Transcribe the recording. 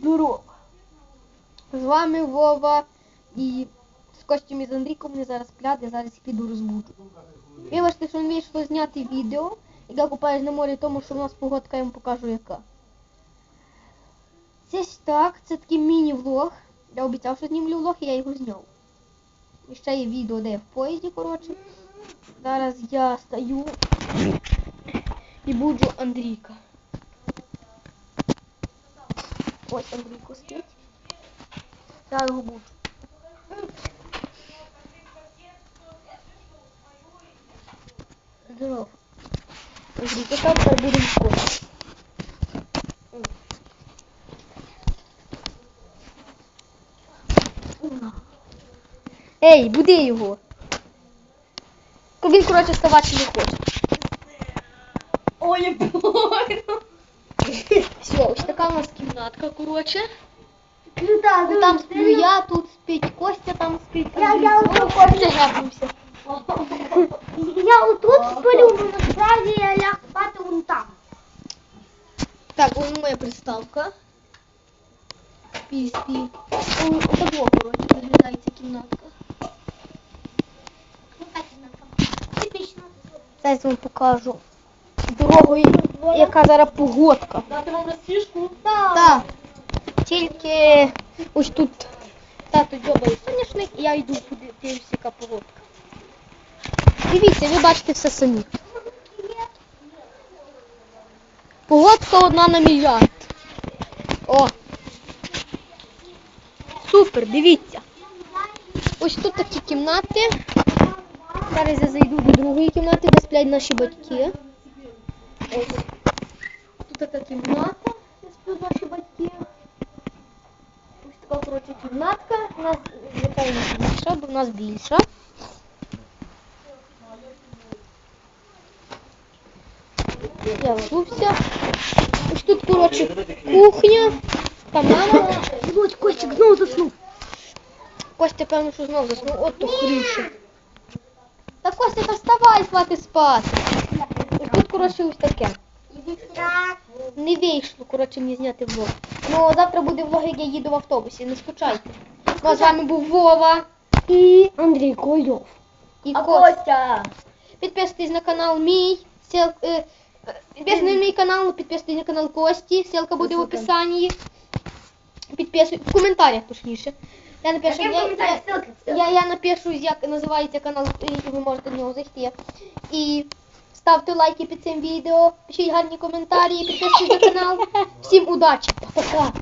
Здорово! З вами Вова і з Костю і з Андрійком зараз сплять, я зараз їх піду розбуджу. Вибачте, що не вийшло зняти відео, як я купаюсь на морі, тому що в нас погодка, я вам покажу яка. Це ж так, це такий міні-влог. Я обіцяв, що знімлю влог, і я його зняв. І ще є відео, де я в поїзді, коротше. Зараз я стою і буджу Андрійка. Ось Андрійко спить. Я його буду. Здорово. Андрійко, там спати. Ей, буди його. Він, коротше, вставати не хоче. Ой, я больно. Все, ось така у нас кімнатка, коротше. Крута, Ну, там сплю я, тут спить Костя, там спить Я- Андрій. я Ну, отут Костя гапнувся. Я отут сплю, но насправді я ляг спати вон там. Так, вон моя приставка. Спи, спи. Отако, коротше, виглядає ця кімнатка. Типічно. Зараз вам покажу Дорогою, яка зараз погодка. Дати вам розтіжку? Так. Тільки ось тут тато дзьобає соняшник, і я йду подивитися, яка погодка. Дивіться, ви бачите все самі. Погодка одна на мільярд. О! Супер, дивіться. Ось тут такі кімнати. Зараз я зайду до другої кімнати, де сплять наші батьки. Ось. Тут така кімната, де сплять наші батьки. Ось така коротше кімнатка. У нас звичайно більша, бо в нас більша. Я взувся. Ось тут, коротше, кухня. Там мама. Ось Костик знову заснув. Костя, певно, що знов заснув. От то хріше. Та Костя, та вставай, спати спати Ось тут, коротше, ось таке. Не вийшло, коротше, мені зняти влог. Ну, завтра буде влог, як я їду в автобусі, не скучайте. Ну, а з вами був Вова і, Андрій Кольов. і А Костя. Костя? Підписуйтесь на канал мій. Сіл... Е, е, підписуйтесь на мій канал, підписуйтесь на канал Кості. Ссылка буде в Ссылка. описанні. Підписуйтесь в коментарях, точніше. Я напишу, Яким я, коментарях? я, Ссылка, ссылка. я, я напишу, як називається канал, і ви можете в нього зайти. І ставте лайки під цим відео, пишіть гарні коментарі, підписуйтесь на канал. Всім удачі! Пока!